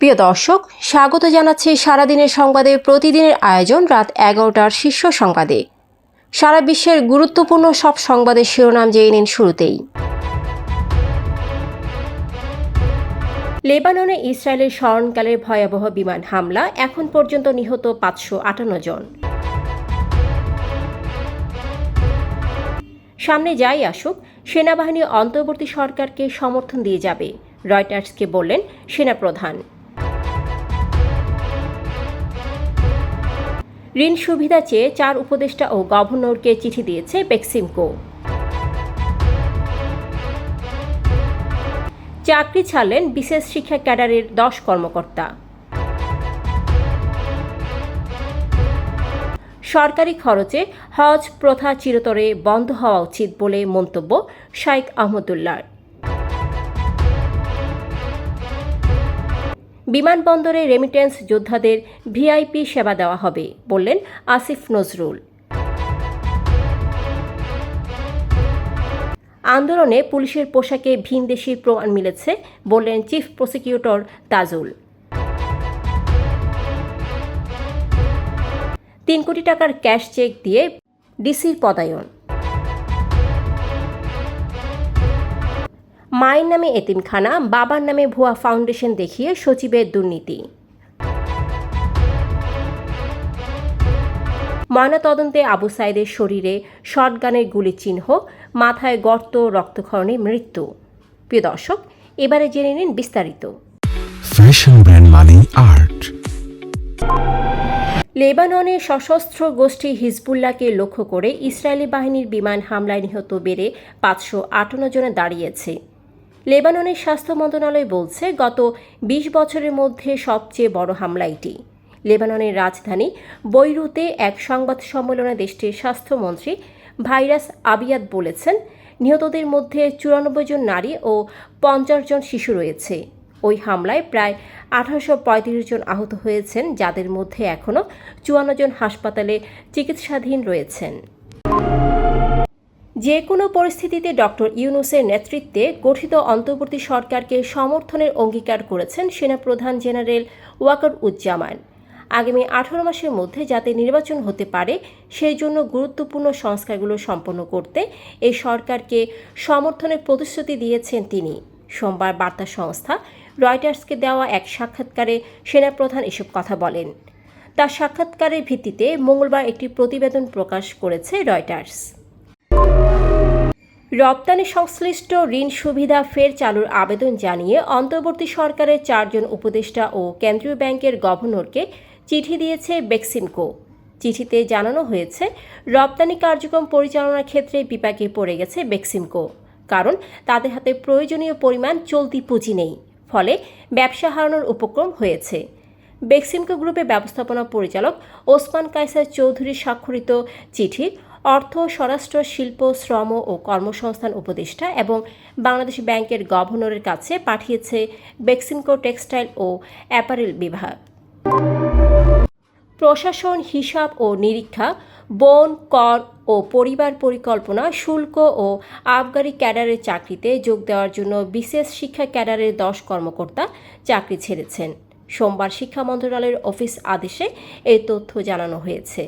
প্রিয় দর্শক, স্বাগত জানাচ্ছি সারাদিনের সংবাদে। প্রতিদিনের আয়োজন রাত এগারোটার শীর্ষ সংবাদে। সারা বিশ্বের গুরুত্বপূর্ণ সব সংবাদের শিরোনাম জেনে নিন শুরুতেই। লেবাননে ইসরায়েলের স্মরণকালের ভয়াবহ বিমান হামলা, এখন পর্যন্ত নিহত পাঁচশো আটান্ন জন। সামনে যাই আসুক, সেনাবাহিনী অন্তর্বর্তী সরকারকে সমর্থন দিয়ে যাবে। রয়টার্সকে বললেন সেনাপ্রধান। ঋণ সুবিধা চেয়ে চার উপদেষ্টা ও গভর্নরকে চিঠি দিয়েছে বেক্সিমকো চাকরি ছাড়লেন বিশেষ শিক্ষা ক্যাডারের দশ কর্মকর্তা। সরকারি খরচে হজ প্রথা চিরতরে বন্ধ হওয়া উচিত বলে মন্তব্য শাইখ আহমদুল্লার বিমানবন্দরে রেমিটেন্স যোদ্ধাদের ভিআইপি সেবা দেওয়া হবে, বললেন আসিফ নজরুল। আন্দোলনে পুলিশের পোশাকে ভিনদেশির প্রমাণ মিলেছে, বললেন চিফ প্রসিকিউটর তাজুল। তিন কোটি টাকার ক্যাশ চেক দিয়ে ডিসির পদায়ন। মায়ের নামে এতিমখানা বাবার নামে ভুয়া ফাউন্ডেশন দেখিয়ে সচিবের দুর্নীতি। ময়নাতদন্তে আবু সাইদের শরীরে শটগানের গুলি চিহ্ন মাথায় গর্ত রক্তক্ষরণে মৃত্যু। প্রিয় দর্শক এবারে জেনে নিন বিস্তারিত। ফ্যাশন ব্র্যান্ড মানে আর্ট লেবাননে সশস্ত্র গোষ্ঠী হিজবুল্লাহকে লক্ষ্য করে ইসরায়েলি বাহিনীর বিমান হামলায় নিহত বেড়ে পাঁচশো আটান্ন জনে দাঁড়িয়েছে। লেবাননের স্বাস্থ্য মন্ত্রণালয় বলছে, গত ২০ বছরের মধ্যে সবচেয়ে বড় হামলা এটি। লেবাননের রাজধানী বৈরুতে এক সংবাদ সম্মেলনে দেশটির স্বাস্থ্যমন্ত্রী ভাইরাস আবিয়াদ বলেছেন, নিহতদের মধ্যে চুরানব্বই জন নারী ও পঞ্চাশ জন শিশু রয়েছে। ওই হামলায় প্রায় আঠারোশো পঁয়ত্রিশ জন আহত হয়েছেন, যাদের মধ্যে এখনও চুয়ান্ন জন হাসপাতালে চিকিৎসাধীন রয়েছেন। যে কোনো পরিস্থিতিতে ডক্টর ইউনুসের নেতৃত্বে গঠিত অন্তর্বর্তী সরকারকে সমর্থনের অঙ্গীকার করেছেন সেনাপ্রধান জেনারেল ওয়াকার উজ্জামান আগামী আঠারো মাসের মধ্যে যাতে নির্বাচন হতে পারে, সেই জন্য গুরুত্বপূর্ণ সংস্কারগুলো সম্পন্ন করতে এই সরকারকে সমর্থনের প্রতিশ্রুতি দিয়েছেন তিনি। সোমবার বার্তা সংস্থা রয়টার্সকে দেওয়া এক সাক্ষাৎকারে সেনাপ্রধান এসব কথা বলেন। তার সাক্ষাৎকারের ভিত্তিতে মঙ্গলবার একটি প্রতিবেদন প্রকাশ করেছে রয়টার্স। রপ্তানি সংশ্লিষ্ট ঋণ সুবিধা ফের চালুর আবেদন জানিয়ে অন্তর্বর্তী সরকারের চারজন উপদেষ্টা ও কেন্দ্রীয় ব্যাংকের গভর্নরকে চিঠি দিয়েছে বেক্সিমকো। চিঠিতে জানানো হয়েছে, রপ্তানি কার্যক্রম পরিচালনার ক্ষেত্রে বিপাকে পড়ে গেছে বেক্সিমকো, কারণ তাদের হাতে প্রয়োজনীয় পরিমাণ চলতি পুঁজি নেই, ফলে ব্যবসা হারানোর উপক্রম হয়েছে। বেক্সিমকো গ্রুপের ব্যবস্থাপনা পরিচালক ওসমান কায়সার চৌধুরী স্বাক্ষরিত চিঠি অর্থ, স্বরাষ্ট্র, শিল্প, শ্রম ও কর্মসংস্থান উপদেষ্টা এবং বাংলাদেশ ব্যাংকের গভর্নরের কাছে পাঠিয়েছে বেক্সিমকো টেক্সটাইল ও অ্যাপারেল বিভাগ। প্রশাসন, হিসাব ও নিরীক্ষা, বন, কর ও পরিবার পরিকল্পনা, শুল্ক ও আবগারি ক্যাডারের চাকরিতে যোগ দেওয়ার জন্য বিশেষ শিক্ষা ক্যাডারের দশ কর্মকর্তা চাকরি ছেড়েছেন। সোমবার শিক্ষা মন্ত্রণালয়ের অফিস আদেশে এই তথ্য জানানো হয়েছে।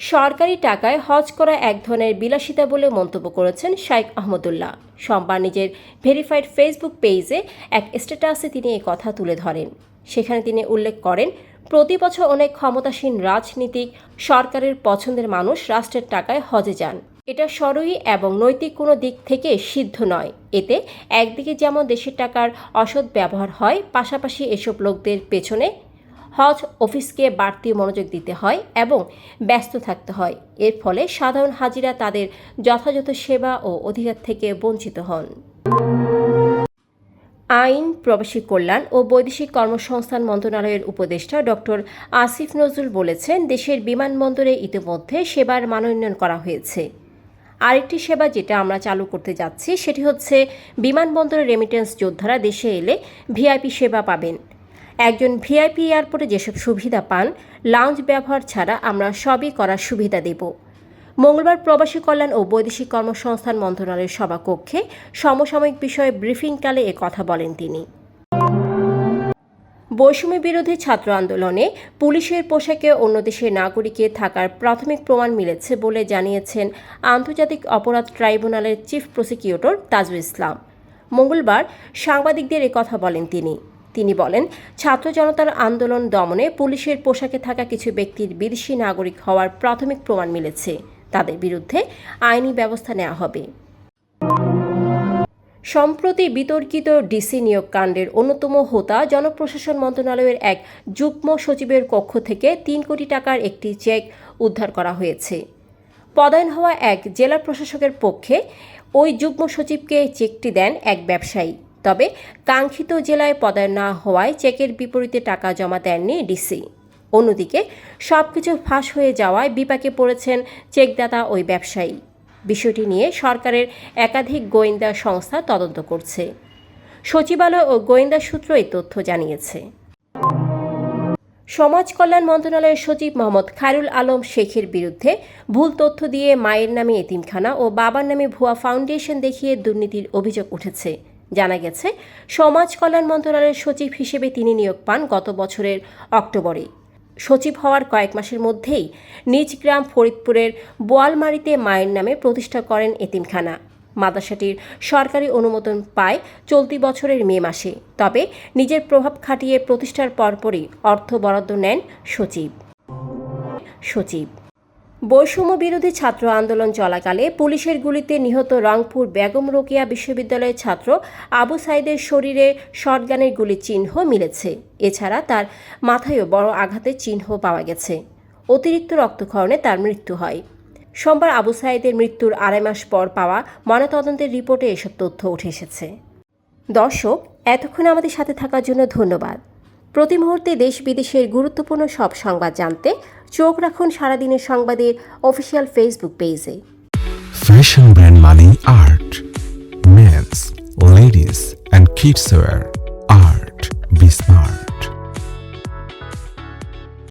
সরকারি টাকায় হজ করা এক ধরনের বিলাসিতা বলে মন্তব্য করেছেন শাইখ আহমদুল্লাহ। সোমবার নিজের ভেরিফাইড ফেসবুক পেজে এক স্ট্যাটাসে তিনি এই কথা তুলে ধরেন। সেখানে তিনি উল্লেখ করেন, প্রতি বছর অনেক ক্ষমতাসীন রাজনীতিক সরকারের পছন্দের মানুষ রাষ্ট্রের টাকায় হজে যান। এটা সরই এবং নৈতিক কোনো দিক থেকে সিদ্ধ নয়। এতে একদিকে যেমন দেশের টাকার অসৎ ব্যবহার হয়, পাশাপাশি এসব লোকদের পেছনে হজ অফিসকে বাড়তি মনোযোগ দিতে হয় এবং ব্যস্ত থাকতে হয়। এর ফলে সাধারণ হাজিরা তাদের যথাযথ সেবা ও অধিকার থেকে বঞ্চিত হন। আইন, প্রবাসী কল্যাণ ও বৈদেশিক কর্মসংস্থান মন্ত্রণালয়ের উপদেষ্টা ডক্টর আসিফ নজরুল বলেছেন, দেশের বিমানবন্দরে ইতিমধ্যে সেবার মানোন্নয়ন করা হয়েছে। আরেকটি সেবা যেটা আমরা চালু করতে যাচ্ছি, সেটি হচ্ছে বিমানবন্দরের রেমিটেন্স যোদ্ধারা দেশে এলে ভিআইপি সেবা পাবেন। একজন ভিআইপি এয়ারপোর্টে যেসব সুবিধা পান লাউঞ্জ ব্যবহার ছাড়া আমরা সবই করার সুবিধা দেব। মঙ্গলবার প্রবাসী কল্যাণ ও বৈদেশিক কর্মসংস্থান মন্ত্রণালয়ের সভাকক্ষে সমসাময়িক বিষয়ে ব্রিফিংকালে এ কথা বলেন তিনি। বৈষম্য বিরোধী ছাত্র আন্দোলনে পুলিশের পোশাকে অন্য দেশের নাগরিকের থাকার প্রাথমিক প্রমাণ মিলেছে বলে জানিয়েছেন আন্তর্জাতিক অপরাধ ট্রাইব্যুনালের চিফ প্রসিকিউটর তাজুল ইসলাম। মঙ্গলবার সাংবাদিকদের কথা বলেন তিনি। তিনি বলেন, ছাত্র জনতার আন্দোলন দমনে পুলিশের পোশাকে থাকা কিছু ব্যক্তির বিদেশি নাগরিক হওয়ার প্রাথমিক প্রমাণ মিলেছে। তাদের বিরুদ্ধে আইনি ব্যবস্থা নেওয়া হবে। সম্প্রতি বিতর্কিত ডিসি নিয়োগ কাণ্ডের অন্যতম হোতা জনপ্রশাসন মন্ত্রণালয়ের এক যুগ্ম সচিবের কক্ষ থেকে তিন কোটি টাকার একটি চেক উদ্ধার করা হয়েছে। পদায়ন হওয়া এক জেলা প্রশাসকের পক্ষে ওই যুগ্ম সচিবকে চেকটি দেন এক ব্যবসায়ী। তবে কাঙ্ক্ষিত জেলায় পদায়ন না হওয়ায় চেকের বিপরীতে টাকা জমা দেননি ডিসি। অন্যদিকে, সবকিছু ফাঁস হয়ে যাওয়ায় বিপাকে পড়েছেন চেকদাতা ওই ব্যবসায়ী। বিষয়টি নিয়ে সরকারের একাধিক গোয়েন্দা সংস্থা তদন্ত করছে। সচিবালয় ও গোয়েন্দা সূত্র এই তথ্য জানিয়েছে। সমাজ কল্যাণ মন্ত্রণালয়ের সচিব মোহাম্মদ খায়রুল আলম শেখের বিরুদ্ধে ভুল তথ্য দিয়ে মায়ের নামে এতিমখানা ও বাবার নামে ভুয়া ফাউন্ডেশন দেখিয়ে দুর্নীতির অভিযোগ উঠেছে। জানা গেছে, সমাজ কল্যাণ মন্ত্রণালয়ের সচিব হিসেবে তিনি নিয়োগ পান গত বছরের অক্টোবরে। সচিব হওয়ার কয়েক মাসের মধ্যেই নিজ গ্রাম ফরিদপুরের বোয়ালমারিতে মায়ের নামে প্রতিষ্ঠা করেন এতিমখানা। মাদ্রাসাটির সরকারি অনুমোদন পায় চলতি বছরের মে মাসে। তবে নিজের প্রভাব খাটিয়ে প্রতিষ্ঠার পরপরই অর্থ বরাদ্দ নেন সচিব। সচিব বৈষম্য বিরোধী ছাত্র আন্দোলন চলাকালে পুলিশের গুলিতে নিহত রংপুর বেগম রোকেয়া বিশ্ববিদ্যালয়ের ছাত্র আবু সাইদের শরীরে শটগানের গুলির চিহ্ন মিলেছে। এছাড়া তার মাথায়ও বড় আঘাতের চিহ্ন পাওয়া গেছে। অতিরিক্ত রক্তক্ষরণে তার মৃত্যু হয়। সোমবার আবু সাইদের মৃত্যুর আড়াই মাস পর পাওয়া ময়নাতদন্তের রিপোর্টে এসব তথ্য উঠে এসেছে। দর্শক, এতক্ষণ আমাদের সাথে থাকার জন্য ধন্যবাদ। প্রতি মুহূর্তে দেশ বিদেশের গুরুত্বপূর্ণ সব সংবাদ জানতে চোখ রাখুন সারাদিনের সংবাদের অফিসিয়াল ফেসবুক পেজে ফ্যাশন ব্র্যান্ড মানে art men's ladies and kids wear art smart.